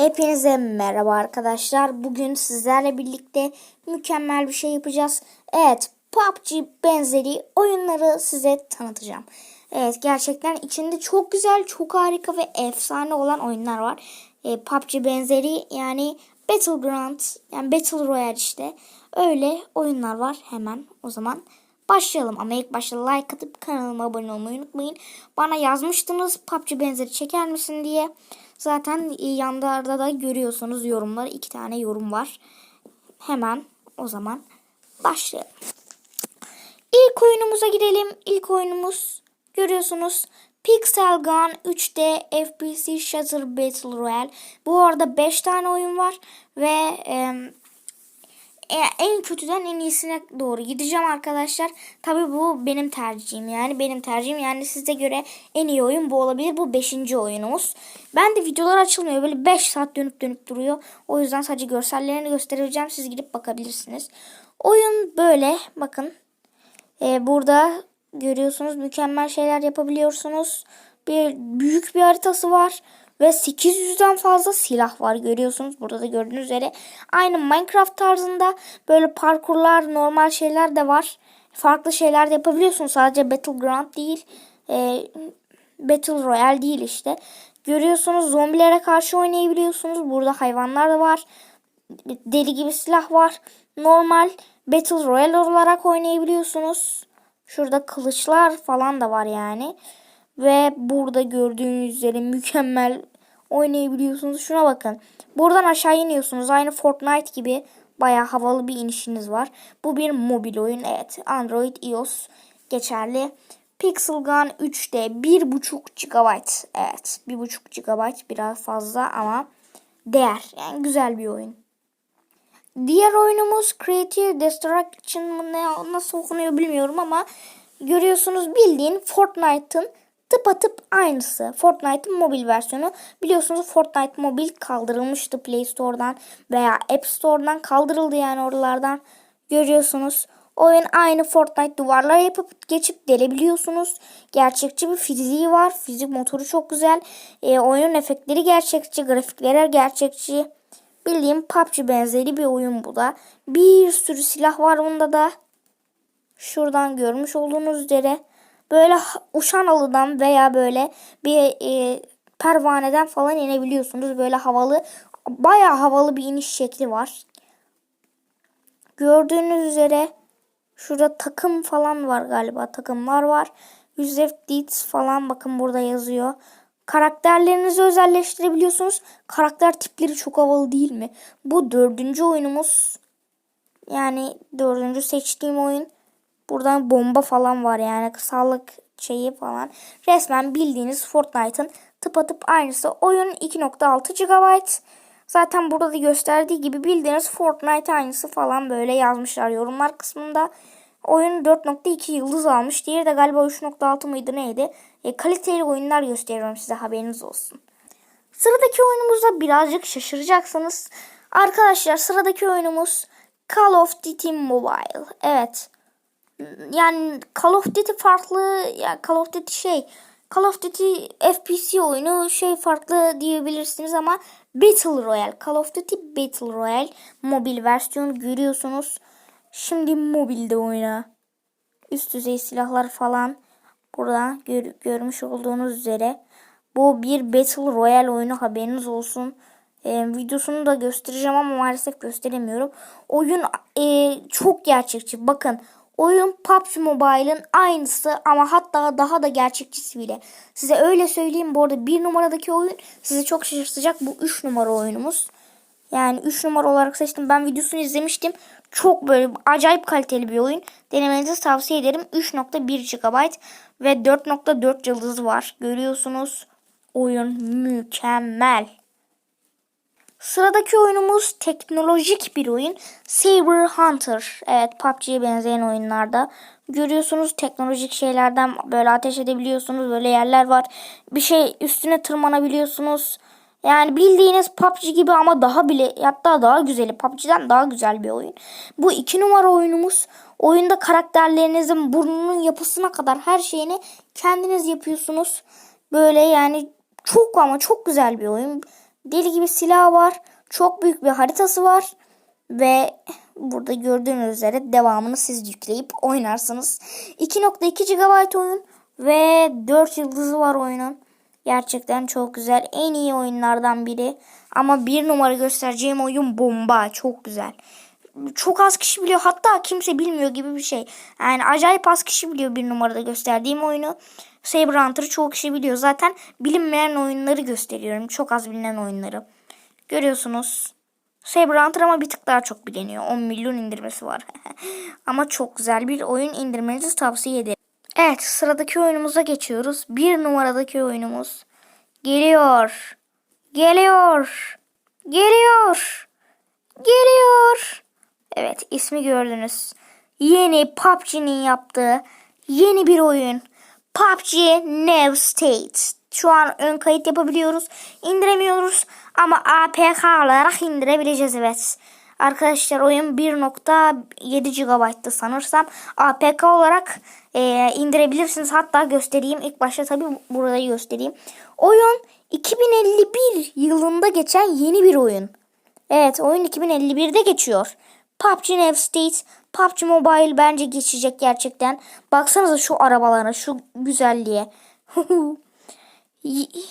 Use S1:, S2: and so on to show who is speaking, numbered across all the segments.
S1: Hepinize merhaba arkadaşlar. Bugün sizlerle birlikte mükemmel bir şey yapacağız. Evet, PUBG benzeri oyunları size tanıtacağım. Evet, gerçekten içinde çok güzel, çok harika ve efsane olan oyunlar var. E, PUBG benzeri yani Battleground, yani Battle Royale işte. Öyle oyunlar var. Hemen o zaman başlayalım. Ama ilk başta like atıp kanalıma abone olmayı unutmayın. Bana yazmıştınız PUBG benzeri çeker misin diye. Zaten yanlarda da görüyorsunuz yorumlar. iki tane yorum var. Hemen o zaman başlayalım. İlk oyunumuza gidelim. İlk oyunumuz görüyorsunuz Pixel Gun 3D FPS Shooter Battle Royale. Bu arada 5 tane oyun var ve e, en kötüden en iyisine doğru gideceğim arkadaşlar. Tabi bu benim tercihim yani benim tercihim yani size göre en iyi oyun bu olabilir. Bu 5. oyunumuz. Ben de videolar açılmıyor böyle 5 saat dönüp dönüp duruyor. O yüzden sadece görsellerini göstereceğim. Siz gidip bakabilirsiniz. Oyun böyle bakın. Ee, burada görüyorsunuz mükemmel şeyler yapabiliyorsunuz. Bir büyük bir haritası var. Ve 800'den fazla silah var görüyorsunuz. Burada da gördüğünüz üzere. Aynı Minecraft tarzında böyle parkurlar, normal şeyler de var. Farklı şeyler de yapabiliyorsunuz. Sadece Battleground değil. E, Battle Royale değil işte. Görüyorsunuz zombilere karşı oynayabiliyorsunuz. Burada hayvanlar da var. Deli gibi silah var. Normal Battle Royale olarak oynayabiliyorsunuz. Şurada kılıçlar falan da var yani. Ve burada gördüğünüz üzere mükemmel oynayabiliyorsunuz. Şuna bakın. Buradan aşağı iniyorsunuz. Aynı Fortnite gibi baya havalı bir inişiniz var. Bu bir mobil oyun. Evet. Android, iOS geçerli. Pixel Gun 3D 1.5 GB. Evet. 1.5 GB biraz fazla ama değer. Yani güzel bir oyun. Diğer oyunumuz Creative Destruction mı ne nasıl okunuyor bilmiyorum ama görüyorsunuz bildiğin Fortnite'ın tıpatıp aynısı. Fortnite'ın mobil versiyonu. Biliyorsunuz Fortnite mobil kaldırılmıştı Play Store'dan veya App Store'dan kaldırıldı yani oralardan. Görüyorsunuz. Oyun aynı Fortnite duvarlar yapıp geçip delebiliyorsunuz. Gerçekçi bir fiziği var. Fizik motoru çok güzel. E, oyun efektleri gerçekçi. Grafikleri gerçekçi. Bildiğim PUBG benzeri bir oyun bu da. Bir sürü silah var bunda da. Şuradan görmüş olduğunuz üzere böyle uçan alıdan veya böyle bir e, pervaneden falan inebiliyorsunuz. Böyle havalı baya havalı bir iniş şekli var. Gördüğünüz üzere şurada takım falan var galiba. Takımlar var. Yüzef Deeds falan bakın burada yazıyor. Karakterlerinizi özelleştirebiliyorsunuz. Karakter tipleri çok havalı değil mi? Bu dördüncü oyunumuz. Yani dördüncü seçtiğim oyun. Buradan bomba falan var yani sağlık şeyi falan. Resmen bildiğiniz Fortnite'ın tıpatıp aynısı. Oyun 2.6 GB. Zaten burada da gösterdiği gibi bildiğiniz Fortnite aynısı falan böyle yazmışlar yorumlar kısmında. Oyun 4.2 yıldız almış. Diğeri de galiba 3.6 mıydı neydi? E, kaliteli oyunlar gösteriyorum size haberiniz olsun. Sıradaki oyunumuzda birazcık şaşıracaksınız. Arkadaşlar sıradaki oyunumuz Call of Duty Mobile. Evet yani Call of Duty farklı ya Call of Duty şey Call of Duty FPS oyunu şey farklı diyebilirsiniz ama Battle Royale Call of Duty Battle Royale mobil versiyonu görüyorsunuz. Şimdi mobilde oyna. Üst düzey silahlar falan burada gör, görmüş olduğunuz üzere. Bu bir Battle Royale oyunu haberiniz olsun. E, videosunu da göstereceğim ama maalesef gösteremiyorum. Oyun e, çok gerçekçi. Bakın Oyun PUBG Mobile'ın aynısı ama hatta daha da gerçekçisi bile. Size öyle söyleyeyim bu arada bir numaradaki oyun sizi çok şaşırtacak. Bu 3 numara oyunumuz. Yani 3 numara olarak seçtim. Ben videosunu izlemiştim. Çok böyle acayip kaliteli bir oyun. Denemenizi tavsiye ederim. 3.1 GB ve 4.4 yıldız var. Görüyorsunuz. Oyun mükemmel. Sıradaki oyunumuz teknolojik bir oyun. Saber Hunter. Evet PUBG'ye benzeyen oyunlarda. Görüyorsunuz teknolojik şeylerden böyle ateş edebiliyorsunuz. Böyle yerler var. Bir şey üstüne tırmanabiliyorsunuz. Yani bildiğiniz PUBG gibi ama daha bile hatta daha güzeli. PUBG'den daha güzel bir oyun. Bu iki numara oyunumuz. Oyunda karakterlerinizin burnunun yapısına kadar her şeyini kendiniz yapıyorsunuz. Böyle yani çok ama çok güzel bir oyun. Deli gibi silah var. Çok büyük bir haritası var. Ve burada gördüğünüz üzere devamını siz yükleyip oynarsınız. 2.2 GB oyun ve 4 yıldızı var oyunun. Gerçekten çok güzel. En iyi oyunlardan biri. Ama bir numara göstereceğim oyun bomba. Çok güzel. Çok az kişi biliyor. Hatta kimse bilmiyor gibi bir şey. Yani acayip az kişi biliyor bir numarada gösterdiğim oyunu. Saber Hunter'ı çoğu kişi biliyor. Zaten bilinmeyen oyunları gösteriyorum. Çok az bilinen oyunları. Görüyorsunuz. Saber Hunter ama bir tık daha çok biliniyor. 10 milyon indirmesi var. ama çok güzel bir oyun indirmenizi tavsiye ederim. Evet sıradaki oyunumuza geçiyoruz. Bir numaradaki oyunumuz. Geliyor. Geliyor. Geliyor. Geliyor. Evet ismi gördünüz. Yeni PUBG'nin yaptığı yeni bir oyun. PUBG New State. Şu an ön kayıt yapabiliyoruz. İndiremiyoruz ama APK olarak indirebileceğiz evet. Arkadaşlar oyun 1.7 GB'tı sanırsam. APK olarak e, indirebilirsiniz. Hatta göstereyim. İlk başta tabii burada göstereyim. Oyun 2051 yılında geçen yeni bir oyun. Evet oyun 2051'de geçiyor. PUBG New State, PUBG Mobile bence geçecek gerçekten. Baksanıza şu arabalara, şu güzelliğe.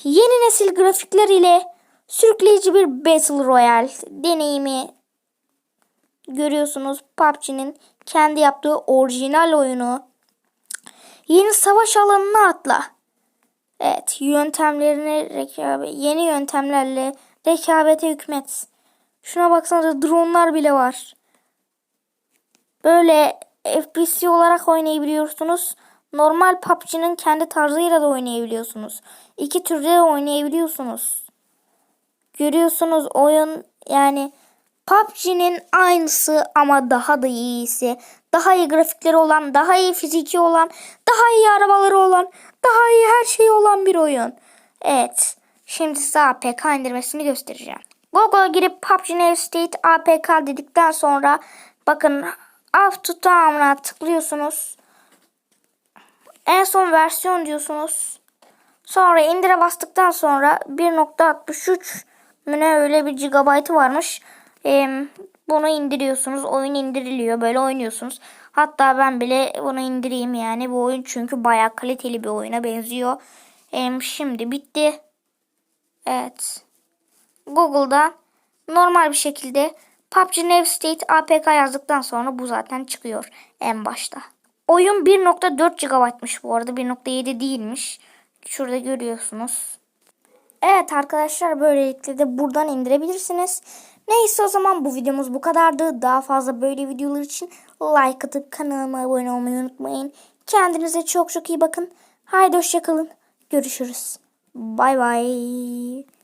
S1: Yeni nesil grafikler ile sürükleyici bir Battle Royale deneyimi görüyorsunuz. PUBG'nin kendi yaptığı orijinal oyunu. Yeni savaş alanına atla. Evet, yöntemlerini rekabet, yeni yöntemlerle rekabete hükmet. Şuna baksanıza dronlar bile var. Böyle FPC olarak oynayabiliyorsunuz. Normal PUBG'nin kendi tarzıyla da oynayabiliyorsunuz. İki türde de oynayabiliyorsunuz. Görüyorsunuz oyun yani PUBG'nin aynısı ama daha da iyisi. Daha iyi grafikleri olan, daha iyi fiziki olan, daha iyi arabaları olan, daha iyi her şeyi olan bir oyun. Evet. Şimdi size APK indirmesini göstereceğim. Google'a girip PUBG New State APK dedikten sonra bakın To Down'a tıklıyorsunuz. En son versiyon diyorsunuz. Sonra indire bastıktan sonra 1.63 mü ne öyle bir gigabaytı varmış. Ee, bunu indiriyorsunuz. Oyun indiriliyor. Böyle oynuyorsunuz. Hatta ben bile bunu indireyim yani. Bu oyun çünkü bayağı kaliteli bir oyuna benziyor. Ee, şimdi bitti. Evet. Google'da normal bir şekilde PUBG New State APK yazdıktan sonra bu zaten çıkıyor en başta. Oyun 1.4 GB'mış bu arada 1.7 değilmiş. Şurada görüyorsunuz. Evet arkadaşlar böylelikle de buradan indirebilirsiniz. Neyse o zaman bu videomuz bu kadardı. Daha fazla böyle videolar için like atıp kanalıma abone olmayı unutmayın. Kendinize çok çok iyi bakın. Haydi hoşçakalın. Görüşürüz. Bay bay.